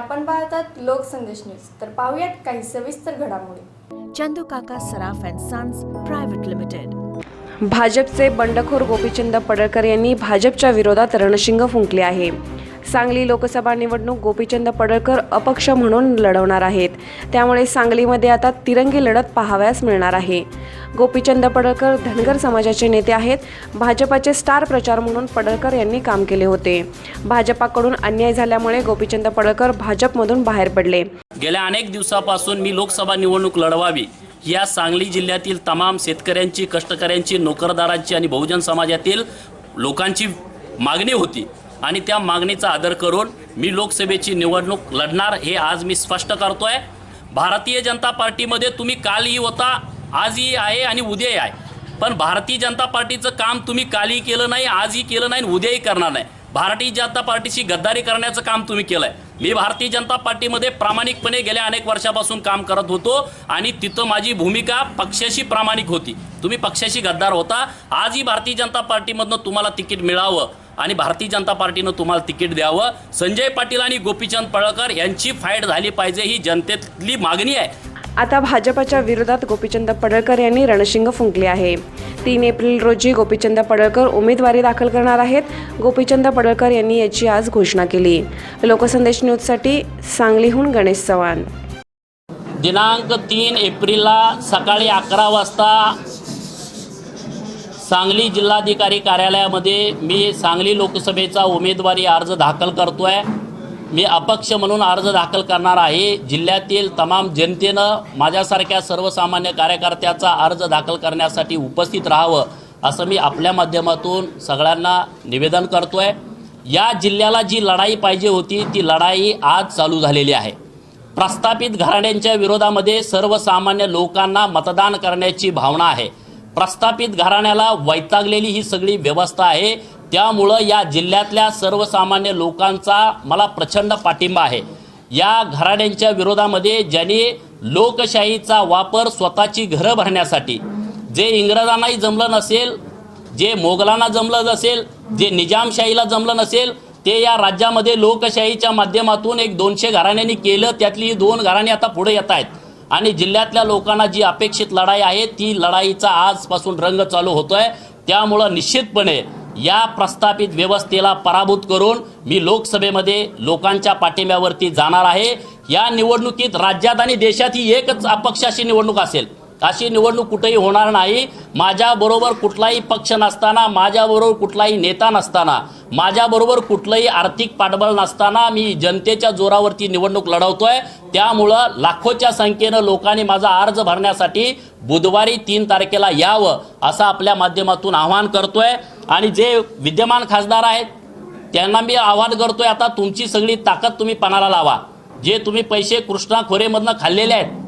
आपण पाहतात लोकसंदेश न्यूज. तर पाहूयात काही सविस्तर घडामोडी. Chandu Kaka Saraf and sons private limited. भाजपचे बंडखोर गोपीचंद पडळकर यांनी भाजपच्या विरोधात रणशिंग फुंकले आहे. सांगली लोकसभा निवडणूक गोपीचंद पडळकर अपक्ष म्हणून लढवणार आहेत. त्यामुळे सांगलीमध्ये आता तिरंगी लढत पाहावयास मिळणार आहे. गोपीचंद पडळकर धनगर समाजाचे नेते आहेत. भाजपाचे स्टार प्रचार म्हणून पडळकर यांनी काम केले होते. भाजपाकडून अन्याय झाल्यामुळे गोपीचंद पडळकर भाजपमधून बाहेर पडले. गेल्या अनेक दिवसापासून मी लोकसभा निवडणूक लढवावी या सांगली जिल्ह्यातील तमाम शेतकऱ्यांची कष्टकऱ्यांची नोकरदारांची आणि बहुजन समाजातील लोकांची मागणी होती. आणि त्या मागणीचा आदर करून मी लोकसभेची निवडणूक लढणार हे आज मी स्पष्ट करतो आहे भारतीय जनता पार्टीमध्ये तुम्ही कालही होता आजही आहे आणि उद्याही आहे. पण भारतीय जनता पार्टीचं काम तुम्ही कालही केलं नाही आजही केलं नाही आणि उद्याही करणार नाही. भारतीय जनता पार्टीशी गद्दारी करण्याचं काम तुम्ही केलं आहे मी भारतीय जनता पार्टीमध्ये प्रामाणिकपणे गेल्या अनेक वर्षापासून काम करत होतो आणि तिथं माझी भूमिका पक्षाशी प्रामाणिक होती. तुम्ही पक्षाशी गद्दार होता. आजही भारतीय जनता पार्टीमधनं तुम्हाला तिकीट मिळावं आणि भारतीय जनता पार्टीनं तुम्हाला तिकीट द्यावं. संजय पाटील आणि गोपीचंद पळकर यांची फाईट झाली पाहिजे ही जनतेतली मागणी आहे. आता भाजपाच्या विरोधात गोपीचंद पडळकर यांनी रणशिंग फुंकले आहे. तीन एप्रिल रोजी गोपीचंद पडळकर उमेदवारी दाखल करणार आहेत. गोपीचंद पडळकर यांनी याची आज घोषणा केली. लोकसंदेश न्यूजसाठी सांगलीहून गणेश चव्हाण. दिनांक तीन एप्रिलला सकाळी अकरा वाजता सांगली जिल्हाधिकारी कार्यालयामध्ये मी सांगली लोकसभेचा उमेदवारी अर्ज दाखल करतो आहे मी अपक्ष म्हणून अर्ज दाखल करणार आहे. जिल्ह्यातील तमाम जनतेनं माझ्यासारख्या सर्वसामान्य कार्यकर्त्याचा अर्ज दाखल करण्यासाठी उपस्थित राहावं असं मी आपल्या माध्यमातून सगळ्यांना निवेदन करतो आहे या जिल्ह्याला जी लढाई पाहिजे होती ती लढाई आज चालू झालेली आहे. प्रस्थापित घराण्यांच्या विरोधामध्ये सर्वसामान्य लोकांना मतदान करण्याची भावना आहे. प्रस्थापित घराण्याला वैतागलेली ही सगळी व्यवस्था आहे. त्यामुळं या जिल्ह्यातल्या सर्वसामान्य लोकांचा मला प्रचंड पाठिंबा आहे. या घराण्यांच्या विरोधामध्ये ज्यांनी लोकशाहीचा वापर स्वतःची घरं भरण्यासाठी जे इंग्रजांनाही जमलं नसेल जे मोगलांना जमलं नसेल जे निजामशाहीला जमलं नसेल ते या राज्यामध्ये लोकशाहीच्या माध्यमातून एक दोनशे घराण्यांनी केलं त्यातली ही दोन घराणी आता पुढे येत आहेत. आणि जिल्ह्यातल्या लोकांना जी अपेक्षित लढाई आहे ती लढाईचा आजपासून रंग चालू होतोय. त्यामुळं निश्चितपणे या प्रस्थापित व्यवस्थेला पराभूत करून मी लोकसभेमध्ये लोकांच्या पाठिंब्यावरती जाणार आहे. या निवडणुकीत राज्यात आणि देशात ही एकच अपक्षाची निवडणूक असेल. अशी निवडणूक कुठेही होणार नाही. माझ्याबरोबर कुठलाही पक्ष नसताना माझ्याबरोबर कुठलाही नेता नसताना माझ्याबरोबर कुठलंही आर्थिक पाठबळ नसताना मी जनतेच्या जोरावरती निवडणूक लढवतोय. त्यामुळं लाखोच्या संख्येनं लोकांनी माझा अर्ज भरण्यासाठी बुधवारी तीन तारखेला यावं असं आपल्या माध्यमातून आवाहन करतोय. आणि जे विद्यमान खासदार आहेत त्यांना मी आवाहन करतोय आता तुमची सगळी ताकद तुम्ही पणाला लावा. जे तुम्ही पैसे कृष्णा खोरेमधनं खाल्लेले आहेत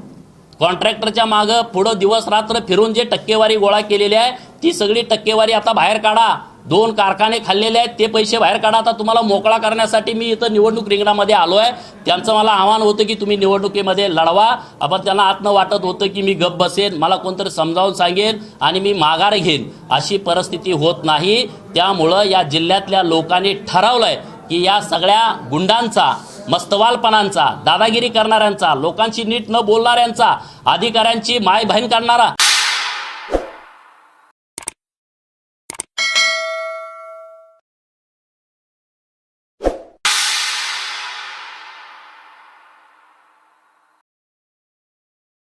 कॉन्ट्रॅक्टरच्या मागं पुढं दिवस रात्र फिरून जे टक्केवारी गोळा केलेली आहे ती सगळी टक्केवारी आता बाहेर काढा. दोन कारखाने खाल्लेले आहेत ते पैसे बाहेर काढा. आता तुम्हाला मोकळा करण्यासाठी मी इथं निवडणूक रिंगणामध्ये आलो आहे. त्यांचं मला आव्हान होतं की तुम्ही निवडणुकीमध्ये लढवा. आपण त्यांना आतनं वाटत होतं की मी गप बसेन मला कोणतरी समजावून सांगेन आणि मी माघार घेईन. अशी परिस्थिती होत नाही. त्यामुळं या जिल्ह्यातल्या लोकांनी ठरवलंय की या सगळ्या गुंडांचा मस्तवालपणांचा दादागिरी करणाऱ्यांचा लोकांशी नीट न बोलणाऱ्यांचा अधिकाऱ्यांची माय बहीण काढणारा